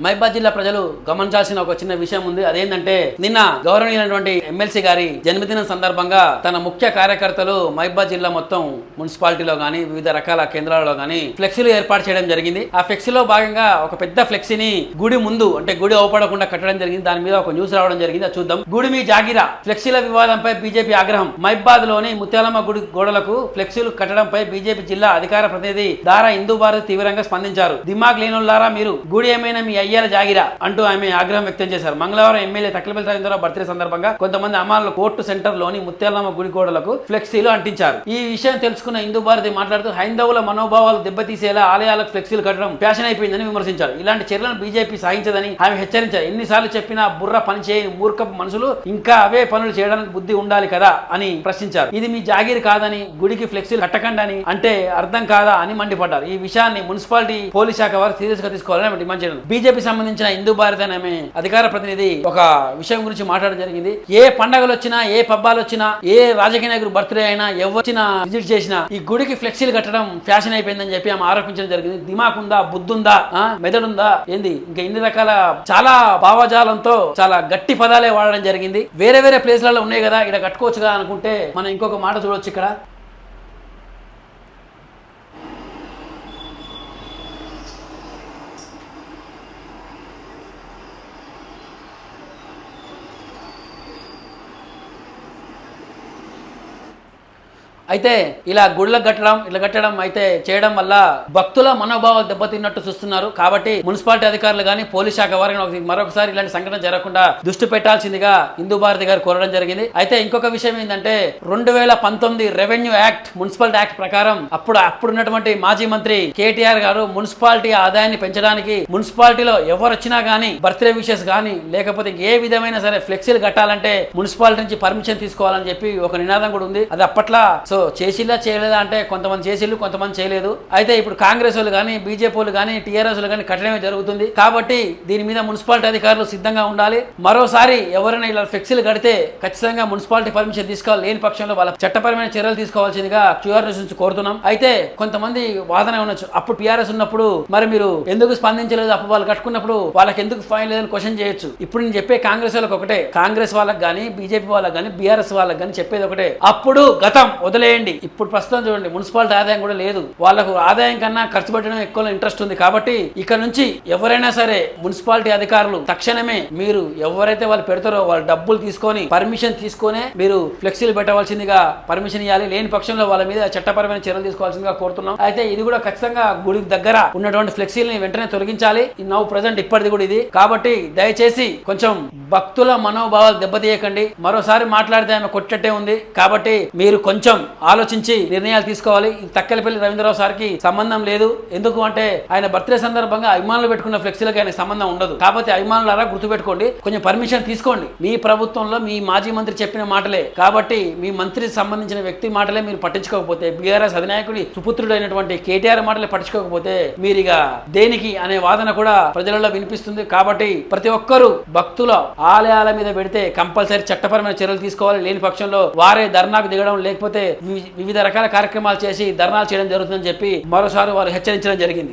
మైబాద్ జిల్లా ప్రజలు గమనించాల్సిన ఒక చిన్న విషయం ఉంది. అదేంటంటే నిన్న గౌరవనీయులైనటువంటి ఎమ్మెల్సీ గారి జన్మదినం సందర్భంగా తన ముఖ్య కార్యకర్తలు మైబాద్ జిల్లా మొత్తం మున్సిపాలిటీలో కానీ వివిధ రకాల కేంద్రాలలో కానీ ఫ్లెక్సీలు ఏర్పాటు చేయడం జరిగింది. ఆ ఫ్లెక్సీలో భాగంగా ఒక పెద్ద ఫ్లెక్సీని గుడి ముందు అంటే గుడి అవపడకుండా కట్టడం జరిగింది. దాని మీద ఒక న్యూస్ రావడం జరిగింది. అది చూద్దాం. గుడి మీ జాగిరా. ఫ్లెక్సీల వివాదంపై బీజేపీ ఆగ్రహం. మైబాద్లోని ముత్యాలమ్మ గుడి గోడలకు ఫ్లెక్సీలు కట్టడంపై బీజేపీ జిల్లా అధికార ప్రతినిధి దారా హిందూ భారత్ తీవ్రంగా స్పందించారు. దిమాగ్ లేనుల్లారా మీరు? గుడి ఏమైనా మీ అయ్యాల జాగిరా అంటూ ఆమె ఆగ్రహం వ్యక్తం చేశారు. మంగళవారం ఎమ్మెల్యే తక్కిలపల్లి రవీంద్రరావు బర్త్డే సందర్భంగా కొంతమంది అమ్మాయిలు కోర్టు సెంటర్లోని ముత్యాలమ్మ గుడిగోడలకు ఫ్లెక్సీలు అంటించారు. ఈ విషయం తెలుసుకున్న హిందూ భారతి మాట్లాడుతూ హైందవుల మనోభావాలు దెబ్బతీసేలా ఆలయాలకు ఫ్లెక్సీలు కట్టడం ఫ్యాషన్ అయిపోయిందని విమర్శించారు. ఇలాంటి చర్యలను బీజేపీ సాధించదని ఆమె హెచ్చరించారు. ఎన్నిసార్లు చెప్పినా బుర్ర పనిచేయని మూర్ఖపు మనుషులు ఇంకా అవే పనులు చేయడానికి బుద్ధి ఉండాలి కదా అని ప్రశ్నించారు. ఇది మీ జాగీర్ కాదని గుడికి ఫ్లెక్సీలు కట్టకండి అని అంటే అర్థం కాదా అని మండిపడ్డారు. ఈ విషయాన్ని మున్సిపాలిటీ పోలీస్ శాఖ వారు సీరియస్గా తీసుకోవాలని డిమాండ్ చేయడం. బీజేపీ సంబంధించిన హిందూ భారత్ అనే అధికార ప్రతినిధి ఒక విషయం గురించి మాట్లాడడం జరిగింది. ఏ పండగలు వచ్చినా ఏ పబ్బాలు వచ్చినా ఏ రాజకీయ నాయకుడు బర్త్డే అయినా ఎవరినా విజిట్ చేసినా ఈ గుడికి ఫ్లెక్సీలు కట్టడం ఫ్యాషన్ అయిపోయిందని చెప్పి ఆమె ఆరోపించడం జరిగింది. దిమాక్ ఉందా బుద్ధుందా మెదడుందా ఏంది? ఇంకా ఇన్ని రకాల చాలా భావజాలంతో చాలా గట్టి పదాలే వాడడం జరిగింది. వేరే వేరే ప్లేస్లలో ఉన్నాయి కదా ఇక్కడ కట్టుకోవచ్చు కదా అనుకుంటే మనం ఇంకొక మాట చూడొచ్చు ఇక్కడ. అయితే ఇలా గుళ్ళ కట్టడం ఇలా కట్టడం అయితే చేయడం వల్ల భక్తుల మనోభావాలు దెబ్బతిన్నట్టు చూస్తున్నారు. కాబట్టి మున్సిపాలిటీ అధికారులు కానీ పోలీస్ శాఖ వారిని మరొకసారి ఇలాంటి సంఘటన జరగకుండా దృష్టి పెట్టాల్సిందిగా హిందూ భారతి గారు కోరడం జరిగింది. అయితే ఇంకొక విషయం ఏంటంటే రెండు వేల పంతొమ్మిది రెవెన్యూ యాక్ట్ మున్సిపాలిటీ యాక్ట్ ప్రకారం అప్పుడు అప్పుడున్నటువంటి మాజీ మంత్రి కేటీఆర్ గారు మున్సిపాలిటీ ఆదాయాన్ని పెంచడానికి మున్సిపాలిటీలో ఎవరు వచ్చినా కానీ బర్త్డే విషెస్ కానీ లేకపోతే ఏ విధమైన సరే ఫ్లెక్సీలు కట్టాలంటే మున్సిపాలిటీ నుంచి పర్మిషన్ తీసుకోవాలని చెప్పి ఒక నినాదం కూడా ఉంది. అది అప్పట్లో సో చేసిలా చేయలేదా అంటే కొంతమంది చేసిల్లు కొంతమంది చేయలేదు. అయితే ఇప్పుడు కాంగ్రెస్ వాళ్ళు కానీ బీజేపీ వాళ్ళు కానీ టీఆర్ఎస్ వాళ్ళు కానీ కట్టడమే జరుగుతుంది. కాబట్టి దీని మీద మున్సిపాలిటీ అధికారులు సిద్ధంగా ఉండాలి. మరోసారి ఎవరైనా ఇలా ఫ్లెక్సీలు కడితే ఖచ్చితంగా మున్సిపాలిటీ పర్మిషన్ తీసుకోవాలి. లేని పక్షంలో వాళ్ళ చట్టపరమైన చర్యలు తీసుకోవాల్సిందిగా క్యూఆర్ నుంచి కోరుతున్నాం. అయితే కొంతమంది వాదన ఉండొచ్చు అప్పుడు టీఆర్ఎస్ ఉన్నప్పుడు మరి మీరు ఎందుకు స్పందించలేదు? అప్పుడు వాళ్ళు కట్టుకున్నప్పుడు వాళ్ళకి ఎందుకు ఫైన్ లేదని క్వశ్చన్ చేయొచ్చు. ఇప్పుడు నేను చెప్పే కాంగ్రెస్ వాళ్ళకి ఒకటే. కాంగ్రెస్ వాళ్ళకి కానీ బీజేపీ వాళ్ళకి కానీ బీఆర్ఎస్ వాళ్ళకి కానీ చెప్పేది ఒకటే. అప్పుడు గతం వదిలేయండి ఇప్పుడు ప్రస్తుతం చూడండి మున్సిపాలిటీ ఆదాయం కూడా లేదు. వాళ్ళకు ఆదాయం కన్నా ఖర్చు పెట్టడం ఎక్కువ ఇంట్రెస్ట్ ఉంది కాబట్టి ఇక్కడ నుంచి ఎవరైనా సరే మున్సిపాలిటీ అధికారులు తక్షణమే మీరు ఎవరైతే వాళ్ళు పెడతారో వాళ్ళు డబ్బులు తీసుకొని పర్మిషన్ తీసుకునే మీరు ఫ్లెక్సీలు పెట్టవలసిందిగా పర్మిషన్ ఇవ్వాలి లేని పక్షంలో వాళ్ళ మీద చట్టపరమైన చర్యలు తీసుకోవాల్సిందిగా కోరుతున్నాం. అయితే ఇది కూడా ఖచ్చితంగా గుడికి దగ్గర ఉన్నటువంటి ఫ్లెక్సీలని వెంటనే తొలగించాలి. నవ్వు ప్రజెంట్ ఇప్పటిది కూడా ఇది. కాబట్టి దయచేసి కొంచెం భక్తుల మనోభావాలు దెబ్బతీయకండి. మరోసారి మాట్లాడితే ఆమె కొట్టట్టే ఉంది. కాబట్టి మీరు కొంచెం ఆలోచించి నిర్ణయాలు తీసుకోవాలి. తక్కలపల్లి రవీంద్రరావు సార్కి సంబంధం లేదు. ఎందుకు అంటే ఆయన బర్త్డే సందర్భంగా అభిమానులు పెట్టుకున్న ఫ్లెక్సీలకి ఆయన సంబంధం ఉండదు. కాకపోతే అభిమానులారా గుర్తుపెట్టుకోండి. కొంచెం పర్మిషన్ తీసుకోండి. మీ ప్రభుత్వంలో మీ మాజీ మంత్రి చెప్పిన మాటలే. కాబట్టి మీ మంత్రికి సంబంధించిన వ్యక్తి మాటలే మీరు పట్టించుకోకపోతే బీఆర్ఎస్ అధినాయకుడి సుపుత్రుడు అయినటువంటి కేటీఆర్ మాటలే పట్టించుకోకపోతే మీరు ఇక దేనికి అనే వాదన కూడా ప్రజలలో వినిపిస్తుంది. కాబట్టి ప్రతి ఒక్కరూ భక్తుల ఆలయాల మీద పెడితే కంపల్సరీ చట్టపరమైన చర్యలు తీసుకోవాలి. లేని పక్షంలో వారే ధర్నాకు దిగడం లేకపోతే వివిధ రకాల కార్యక్రమాలు చేసి ధర్నాలు చేయడం జరుగుతుందని చెప్పి మరోసారి వారు హెచ్చరించడం జరిగింది.